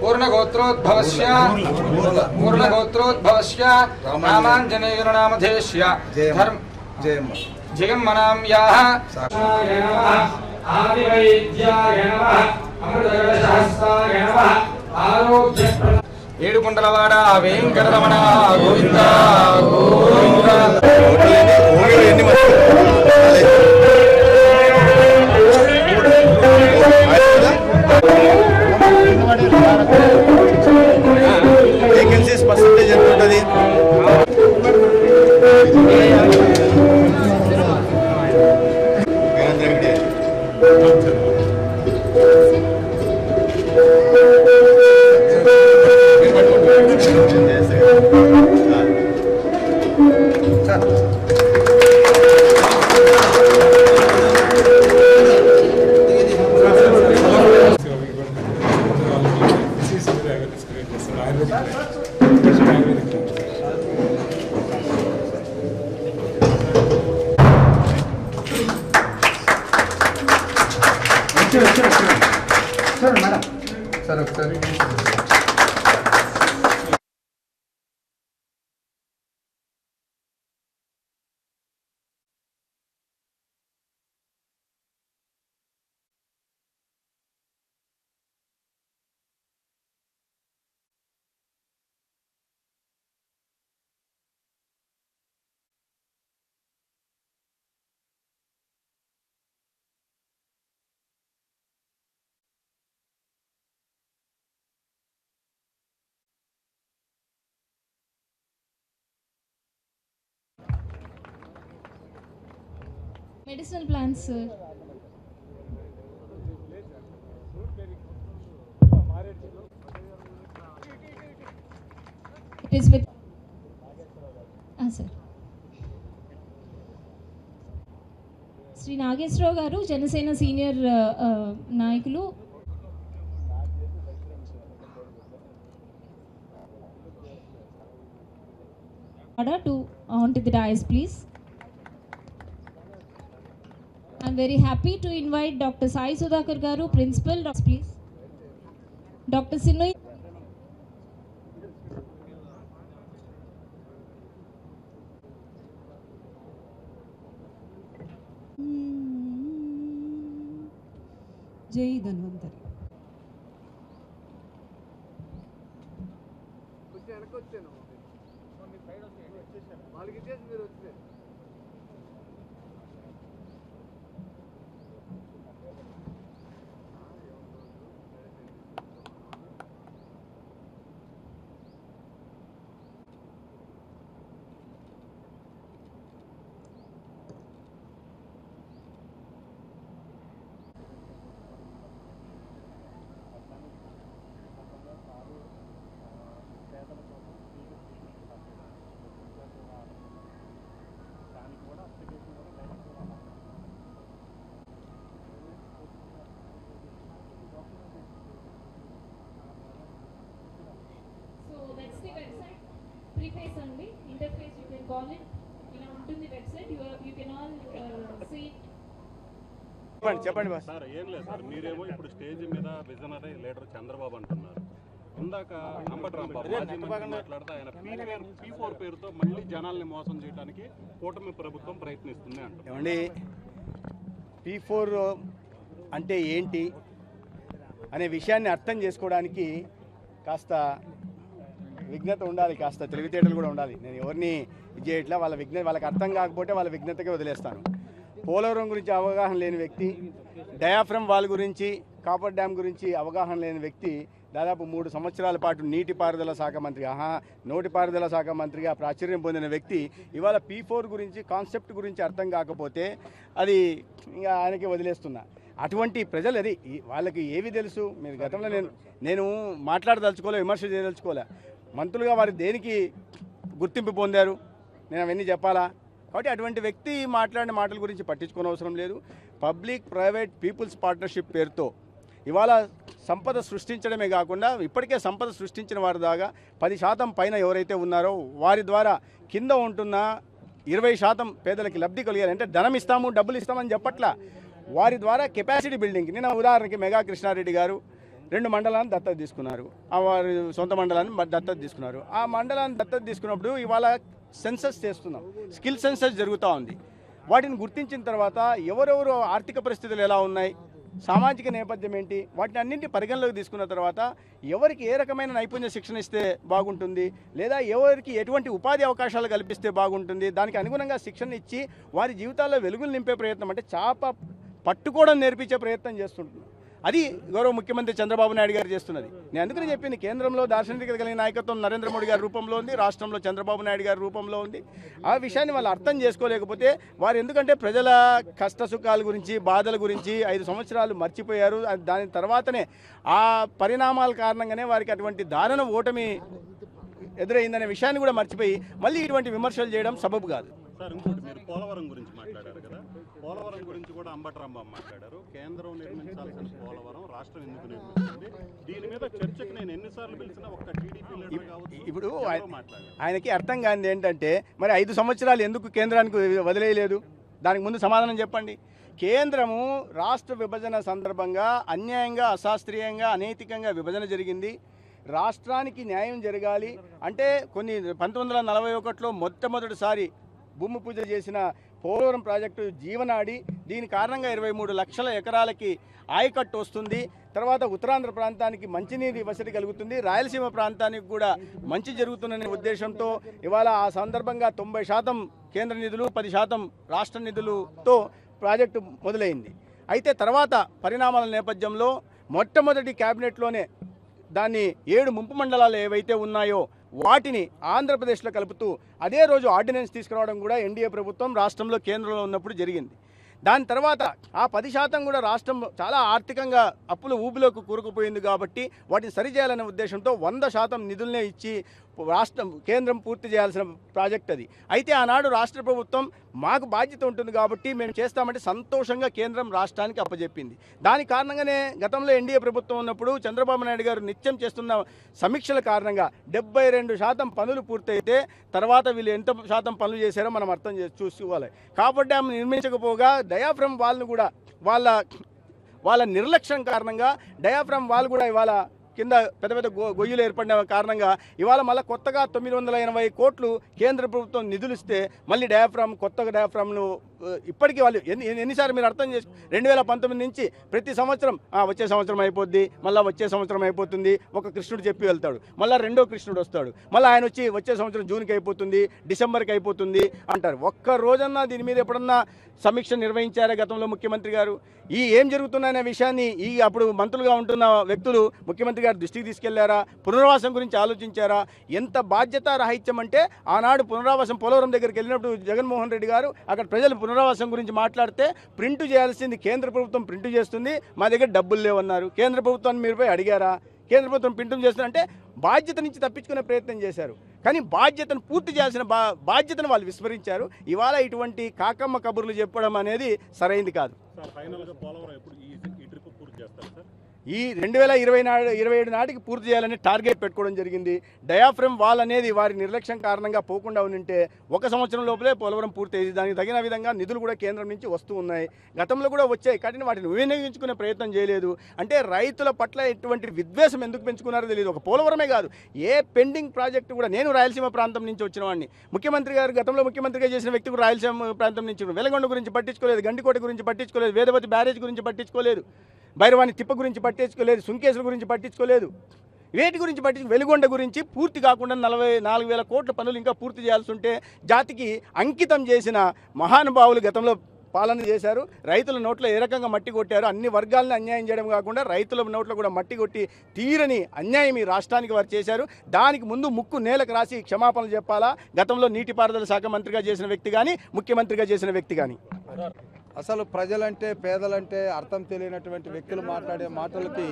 పూర్ణగోత్రోద్భవస్య పూర్ణగోత్రోద్భవస్య. రామాంజనేయునామధేష్య జయమ్మ జయమ్మనాం యాహ ఆదివైద్యాయ నమః అమృతగణశాస్త్రాయ నమః ఆరోగ్య ఏడుకుంటలవాడ Venkataramana Govinda Govinda. Medicinal plants, sir. It is with. Ah, sir. Shri Nageswararao గారు జనసేన సీనియర్ ఆ, ఆ, నాయకులు order to onto the dais please I'm very happy to invite doctor Sai Sudhakar garu principal please doctor సిన్నోయ్ Jai Dhanvantari Preface only. Interface you can call it. ఇలా ఉంటుంది website you you can all see చెప్పండి చెప్పండి boss sir ఏం లేదు sir. మీరేమో ఇప్పుడు stage మీద విజనరీ లీడర్ చంద్రబాబు అంటున్నారు. ఇందాక అంబటి రాంబాబు మాజీ మంత్రి మాట్లాడితే ఆయన పీ పీ ఫోర్ పేరుతో మళ్ళీ జనాల్ని మోసం చేయడానికి కూటమి ప్రభుత్వం ప్రయత్నిస్తుంది ఏమండి? పీ ఫోర్ అంటే ఏంటి అనే విషయాన్ని అర్థం చేసుకోవడానికి కాస్త విఘ్నత ఉండాలి కాస్త తెలివితేటలు కూడా ఉండాలి. నేను ఎవరిని ఇది చేయట్లా వాళ్ళ విఘ్న వాళ్ళకి అర్థం కాకపోతే వాళ్ళ విఘ్నతకే వదిలేస్తాను. పోలవరం గురించి అవగాహన లేని వ్యక్తి డయాఫ్రమ్ వాల్ గురించి కాపర్ డ్యామ్ గురించి అవగాహన లేని వ్యక్తి దాదాపు మూడు సంవత్సరాల పాటు నీటిపారుదల శాఖ మంత్రి ఆహా నోటిపారుదల శాఖ మంత్రిగా ప్రాచుర్యం పొందిన వ్యక్తి ఇవాళ పీ ఫోర్ గురించి కాన్సెప్ట్ గురించి అర్థం కాకపోతే అది ఇంకా ఆయనకి వదిలేస్తున్నా. అటువంటి ప్రజలు అది వాళ్ళకి ఏవి తెలుసు? మీరు గతంలో నేను నేను మాట్లాడదలుచుకోలే విమర్శ చేయదలుచుకోలే. మంత్రులుగా వారు దేనికి గుర్తింపు పొందారు? నేను అవన్నీ చెప్పాలా? కాబట్టి అటువంటి వ్యక్తి మాట్లాడిన మాటల గురించి పట్టించుకోని అవసరం లేదు. పబ్లిక్ ప్రైవేట్ పీపుల్స్ పార్ట్నర్షిప్ పేరుతో ఇవాళ సంపద సృష్టించడమే కాకుండా ఇప్పటికే సంపద సృష్టించిన వారి దాకా పది శాతం పైన ఎవరైతే ఉన్నారో వారి ద్వారా కింద ఉంటున్న ఇరవై శాతం పేదలకి లబ్ధి కలిగారు అంటే ధనం ఇస్తాము డబ్బులు ఇస్తామని చెప్పట్లా. వారి ద్వారా కెపాసిటీ బిల్డింగ్. నిన్న ఉదాహరణకి మెగా కృష్ణారెడ్డి గారు రెండు మండలాన్ని దత్తత తీసుకున్నారు. ఆ వారి సొంత మండలాన్ని దత్తత తీసుకున్నారు. ఆ మండలాన్ని దత్తత తీసుకున్నప్పుడు ఇవాళ సెన్సస్ చేస్తున్నాం. స్కిల్ సెన్సస్ జరుగుతూ ఉంది. వాటిని గుర్తించిన తర్వాత ఎవరెవరు ఆర్థిక పరిస్థితులు ఎలా ఉన్నాయి సామాజిక నేపథ్యం ఏంటి వాటిని అన్నింటి పరిగణలోకి తీసుకున్న తర్వాత ఎవరికి ఏ రకమైన నైపుణ్య శిక్షణ ఇస్తే బాగుంటుంది లేదా ఎవరికి ఎటువంటి ఉపాధి అవకాశాలు కల్పిస్తే బాగుంటుంది దానికి అనుగుణంగా శిక్షణ ఇచ్చి వారి జీవితాల్లో వెలుగులు నింపే ప్రయత్నం అంటే చేప పట్టుకోవడం నేర్పించే ప్రయత్నం చేస్తుంటున్నాం. అది గౌరవ ముఖ్యమంత్రి చంద్రబాబు నాయుడు గారు చేస్తున్నది. నేను అందుకని చెప్పింది కేంద్రంలో దార్శనికత కలిగిన నాయకత్వం నరేంద్ర మోడీ గారి రూపంలో ఉంది రాష్ట్రంలో చంద్రబాబు నాయుడు గారి రూపంలో ఉంది. ఆ విషయాన్ని వాళ్ళు అర్థం చేసుకోలేకపోతే వారు ఎందుకంటే ప్రజల కష్ట సుఖాల గురించి బాధల గురించి ఐదు సంవత్సరాలు మర్చిపోయారు. దాని తర్వాతనే ఆ పరిణామాల కారణంగానే వారికి అటువంటి దారుణ ఓటమి ఎదురైందనే విషయాన్ని కూడా మర్చిపోయి మళ్ళీ ఇటువంటి విమర్శలు చేయడం సబబు కాదు. సార్ ఇంకోటి మీరు పోలవరం గురించి మాట్లాడారు. పోలవరం గురించి కూడా అంబటరాంబాబు మాట్లాడారు. కేంద్రం నిర్మించాల్సిన పోలవరం రాష్ట్రం ఎందుకు నిర్మిస్తుంది దీని మీద చర్చకు నేను ఎన్నిసార్లు పిలిచినా ఒక్క టీడీపీ ఇప్పుడు ఆయనకి అర్థం కానిది ఏంటంటే మరి ఐదు సంవత్సరాలు ఎందుకు కేంద్రానికి వదిలేయలేదు? దానికి ముందు సమాధానం చెప్పండి. కేంద్రము రాష్ట్ర విభజన సందర్భంగా అన్యాయంగా అశాస్త్రీయంగా అనైతికంగా విభజన జరిగింది. రాష్ట్రానికి న్యాయం జరగాలి. అంటే కొన్ని పంతొమ్మిది వందల నలభై ఒకటిలో మొట్టమొదటిసారి భూమి పూజ చేసిన పోలవరం ప్రాజెక్టు జీవనాడి దీని కారణంగా ఇరవై మూడు లక్షల ఎకరాలకి ఆయకట్టు వస్తుంది. తర్వాత ఉత్తరాంధ్ర ప్రాంతానికి మంచినీటి వసతి కలుగుతుంది. రాయలసీమ ప్రాంతానికి కూడా మంచి జరుగుతుందనే ఉద్దేశంతో ఇవాళ ఆ సందర్భంగా తొంభై శాతం కేంద్ర నిధులు పది శాతం రాష్ట్ర నిధులతో ప్రాజెక్టు మొదలైంది. అయితే తర్వాత పరిణామాల నేపథ్యంలో మొట్టమొదటి క్యాబినెట్లోనే దాన్ని ఏడు ముంపు మండలాలు ఏవైతే ఉన్నాయో వాటిని ఆంధ్రప్రదేశ్లో కలుపుతూ అదే రోజు ఆర్డినెన్స్ తీసుకురావడం కూడా ఎన్డీఏ ప్రభుత్వం రాష్ట్రంలో కేంద్రంలో ఉన్నప్పుడు జరిగింది. దాని తర్వాత ఆ పది శాతం కూడా రాష్ట్రం చాలా ఆర్థికంగా అప్పుల ఊబిలోకి కూరుకుపోయింది కాబట్టి వాటిని సరిచేయాలనే ఉద్దేశంతో వంద శాతం నిధులనే ఇచ్చి రాష్ట్రం కేంద్రం పూర్తి చేయాల్సిన ప్రాజెక్ట్ అది. అయితే ఆనాడు రాష్ట్ర ప్రభుత్వం మాకు బాధ్యత ఉంటుంది కాబట్టి మేము చేస్తామంటే సంతోషంగా కేంద్రం రాష్ట్రానికి అప్పజెప్పింది. దాని కారణంగానే గతంలో ఎన్డీఏ ప్రభుత్వం ఉన్నప్పుడు చంద్రబాబు నాయుడు గారు నిత్యం చేస్తున్న సమీక్షల కారణంగా డెబ్బై రెండు శాతం పనులు పూర్తయితే తర్వాత వీళ్ళు ఎంత శాతం పనులు చేశారో మనం అర్థం చేసి చూసుకోవాలి. కాబట్టి ఆమె నిర్మించకపోగా డయాఫ్రమ్ వాళ్ళను కూడా వాళ్ళ వాళ్ళ నిర్లక్ష్యం కారణంగా డయాఫ్రమ్ వాళ్ళు కూడా ఇవాళ కింద పెద్ద పెద్ద గొ గొయ్యలు ఏర్పడిన కారణంగా ఇవాళ మళ్ళీ కొత్తగా తొమ్మిది వందల ఎనభై కోట్లు కేంద్ర ప్రభుత్వం నిధులు ఇస్తే మళ్ళీ డయాఫ్రామ్ కొత్తగా డయాఫ్రామ్ను ఇప్పటికీ వాళ్ళు ఎన్ని ఎన్ని- ఎన్నిసార్లు మీరు అర్థం చేసు రెండు వేల పంతొమ్మిది నుంచి ప్రతి సంవత్సరం వచ్చే సంవత్సరం అయిపోద్ది మళ్ళీ వచ్చే సంవత్సరం అయిపోతుంది ఒక కృష్ణుడు చెప్పి వెళ్తాడు మళ్ళీ రెండో కృష్ణుడు వస్తాడు మళ్ళీ ఆయన వచ్చి వచ్చే సంవత్సరం జూన్కి అయిపోతుంది డిసెంబర్కి అయిపోతుంది అంటారు. ఒక్క రోజన్నా దీని మీద ఎప్పుడన్నా సమీక్ష నిర్వహించారా గతంలో ముఖ్యమంత్రి గారు? ఈ ఏం జరుగుతుందనే విషయాన్ని ఈ అప్పుడు మంత్రులుగా ఉంటున్న వ్యక్తులు ముఖ్యమంత్రి గారి దృష్టికి తీసుకెళ్ళారా? పునరావాసం గురించి ఆలోచించారా? ఎంత బాధ్యత రాహిత్యం అంటే ఆనాడు పునరావాసం పోలవరం దగ్గరికి వెళ్ళినప్పుడు జగన్మోహన్ రెడ్డి గారు అక్కడ ప్రజలు పునరావాసం గురించి మాట్లాడితే ప్రింట్ చేయాల్సింది కేంద్ర ప్రభుత్వం ప్రింట్ చేస్తుంది మా దగ్గర డబ్బులు లేవన్నారు. కేంద్ర ప్రభుత్వాన్ని మీరు పోయి అడిగారా? కేంద్ర ప్రభుత్వం ప్రింట్ చేస్తుందంటే బాధ్యత నుంచి తప్పించుకునే ప్రయత్నం చేశారు. కానీ బాధ్యతను పూర్తి చేయాల్సిన బా బాధ్యతను వాళ్ళు విస్మరించారు. ఇవాళ ఇటువంటి కాకమ్మ కబుర్లు చెప్పడం అనేది సరైంది కాదు. ఈ రెండు వేల ఇరవై నాడు ఇరవై ఏడు నాటికి పూర్తి చేయాలని టార్గెట్ పెట్టుకోవడం జరిగింది. డయాఫ్రమ్ వాల్ అనేది వారి నిర్లక్ష్యం కారణంగా పోకుండా ఉంటే ఒక సంవత్సరం లోపలే పోలవరం పూర్తయింది దానికి తగిన విధంగా నిధులు కూడా కేంద్రం నుంచి వస్తూ ఉన్నాయి. గతంలో కూడా వచ్చాయి కానీ వాటిని వినియోగించుకునే ప్రయత్నం చేయలేదు. అంటే రైతుల పట్ల ఎటువంటి విద్వేషం ఎందుకు పెంచుకున్నారో తెలియదు. ఒక పోలవరమే కాదు ఏ పెండింగ్ ప్రాజెక్టు కూడా నేను రాయలసీమ ప్రాంతం నుంచి వచ్చిన వాడిని. ముఖ్యమంత్రి గారు గతంలో ముఖ్యమంత్రిగా చేసిన వ్యక్తి కూడా రాయలసీమ ప్రాంతం నుంచి వెలగొండ గురించి పట్టించుకోలేదు గండికోట గురించి పట్టించుకోలేదు వేదవతి బ్యారేజ్ గురించి పట్టించుకోలేదు. భైరవాణి తిప్ప గురించి పట్టించుకోలేదు సుంకేసుల గురించి పట్టించుకోలేదు. వేటి గురించి పట్టించు వెలుగొండ గురించి పూర్తి కాకుండా నలభై నాలుగు వేల కోట్ల పనులు ఇంకా పూర్తి చేయాల్సి ఉంటే జాతికి అంకితం చేసిన మహానుభావులు గతంలో పాలన చేశారు. రైతుల నోట్లో ఏ రకంగా మట్టి కొట్టారు? అన్ని వర్గాలను అన్యాయం చేయడం కాకుండా రైతుల నోట్లో కూడా మట్టి కొట్టి తీరని అన్యాయం ఈ రాష్ట్రానికి వారు చేశారు. దానికి ముందు ముక్కు నేలకు రాసి క్షమాపణలు చెప్పాలా? గతంలో నీటిపారుదల శాఖ మంత్రిగా చేసిన వ్యక్తి కానీ ముఖ్యమంత్రిగా చేసిన వ్యక్తి కానీ అసలు ప్రజలంటే పేదలంటే అర్థం తెలియనటువంటి వ్యక్తులు మాట్లాడే మాటలకి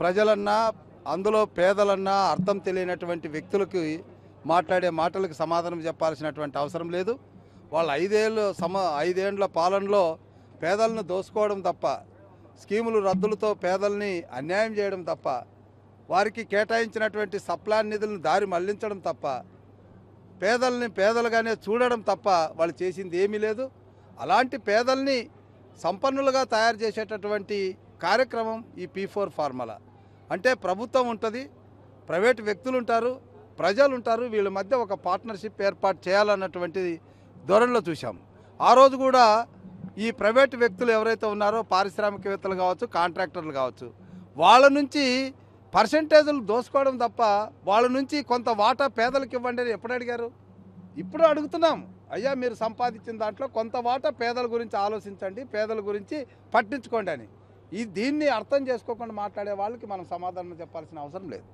ప్రజలన్నా అందులో పేదలన్నా అర్థం తెలియనటువంటి వ్యక్తులకి మాట్లాడే మాటలకు సమాధానం చెప్పాల్సినటువంటి అవసరం లేదు. వాళ్ళ ఐదేళ్ళు సమ ఐదేండ్ల పాలనలో పేదలను దోసుకోవడం తప్ప స్కీములు రద్దులతో పేదల్ని అన్యాయం చేయడం తప్ప వారికి కేటాయించినటువంటి సప్లాన్ నిధులను దారి మళ్ళించడం తప్ప పేదల్ని పేదలుగానే చూడడం తప్ప వాళ్ళు చేసింది ఏమీ లేదు. అలాంటి పేదల్ని సంపన్నులుగా తయారు చేసేటటువంటి కార్యక్రమం ఈ పీ ఫోర్ ఫార్ములా. అంటే ప్రభుత్వం ఉంటుంది ప్రైవేట్ వ్యక్తులు ఉంటారు ప్రజలు ఉంటారు వీళ్ళ మధ్య ఒక పార్ట్నర్షిప్ ఏర్పాటు చేయాలన్నటువంటి ధోరణిలో చూసాం ఆ రోజు కూడా ఈ ప్రైవేట్ వ్యక్తులు ఎవరైతే ఉన్నారో పారిశ్రామికవేత్తలు కావచ్చు కాంట్రాక్టర్లు కావచ్చు వాళ్ళ నుంచి పర్సంటేజ్లు దోసుకోవడం తప్ప వాళ్ళ నుంచి కొంత వాటా పేదలకు ఇవ్వండి అని ఎప్పుడు అడిగారు? ఇప్పుడు అడుగుతున్నాం. అయ్యా మీరు సంపాదించిన దాంట్లో కొంత వాటా పేదల గురించి ఆలోచించండి పేదల గురించి పట్టించుకోండి అని. ఈ దీన్ని అర్థం చేసుకోకుండా మాట్లాడే వాళ్ళకి మనం సమాధానం చెప్పాల్సిన అవసరం లేదు.